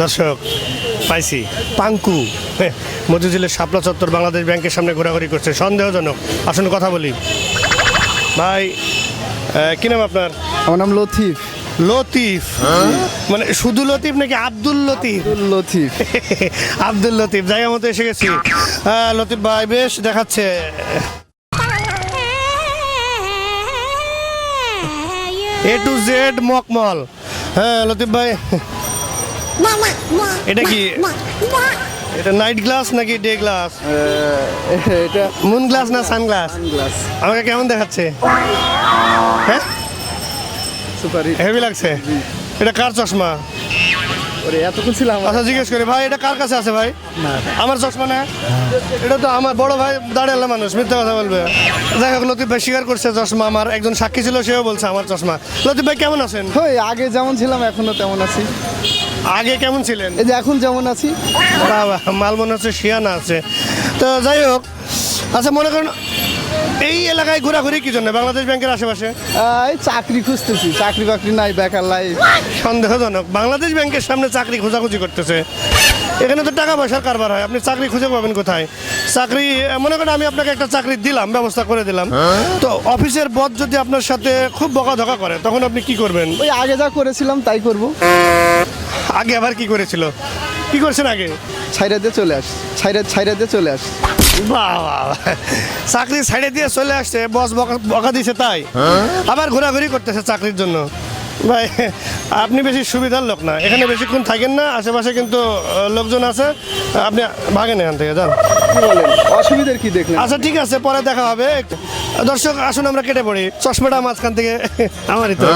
দর্শক পাইছি। পাঙ্কু হ্যাঁ, মতিঝিলের শাপলা চত্বর বাংলাদেশ ব্যাংকের সামনে ঘোরাঘুরি করছে। সন্দেহজনক আসুন কথা বলি। ভাই কি নাম আপনার? আমার নাম লতিফ। লতিফ? মানে শুধু লতিফ নাকি আব্দুল লতিফ? লতিফ। আব্দুল লতিফ জায়গা মতো এসে গেছি। হ্যাঁ লতিফ ভাই বেশ দেখাচ্ছে। এ টু জেড মকমল। হ্যাঁ লতিফ ভাই এটা কি? এটা নাইট গ্লাস নাকি ডে গ্লাস এটা মুন গ্লাস না সান গ্লাস আমাকে কেমন দেখাচ্ছে? হ্যাঁ? সুপার হেভি লাগছে? এটা কার চশমা? ওরে এতক্ষণ ছিলাম আচ্ছা জিজ্ঞেস করি ভাই এটা কার কাছে আছে ভাই? আমার চশমা না? এটা তো আমার বড় ভাই দাঁড়ালে মানুষ মিথ্যা কথা বলবে। যাই হোক লতিফ ভাই স্বীকার করছে চশমা আমার একজন সাক্ষী ছিল সেও বলছে আমার চশমা। লতিফ ভাই কেমন আছেন? ওই আগে যেমন ছিলাম এখনও তেমন আছি। আগে কেমন ছিলেন? এই যে এখন যেমন আছি। মাল মনে হচ্ছে শিয়ানা আছে। তো যাই হোক আচ্ছা মনে করেন এই এলাকায় ঘোরাঘুরি কি জন্য? বাংলাদেশ ব্যাংকের আশেপাশে? এই চাকরি খুঁজতেছি। চাকরি বাকরি নাই বেকার লাইফ সন্দেহজনক। বাংলাদেশ ব্যাংকের সামনে চাকরি খোঁজাখুঁজি করতেছে। এখানে তো টাকা পয়সার কারবার হয়। আপনি চাকরি খুঁজে পাবেন কোথায়? চাকরি মনে করেন আমি আপনাকে একটা চাকরি দিলাম ব্যবস্থা করে দিলাম। তো অফিসের বস যদি আপনার সাথে খুব বকাধকা করে তখন আপনি কি করবেন? ওই আগে যা করেছিলাম তাই করব। আগে আবার কি করেছিল? কি করছেন আগে? ছাইরা দিয়ে চলে আস ছাইরা ছাইরা দিয়ে চলে আস। চাকরি ছাইড়ে দিয়ে চলে আসছে বস বকা বকা দিছে তাই। আবার ঘোরাঘুরি করতেছে চাকরির জন্য। ভাই আপনি বেশি সুবিধার লোক না। এখানে বেশিক্ষণ থাকেন না আশেপাশে কিন্তু লোকজন আছে। আপনি ভাগেন এখান থেকে যান। অসুবিধার কি দেখলেন? আচ্ছা ঠিক আছে পরে দেখা হবে। দর্শক আসুন আমরা কেটে পড়ি। চশমাটা মাঝখান থেকে আমারই তো।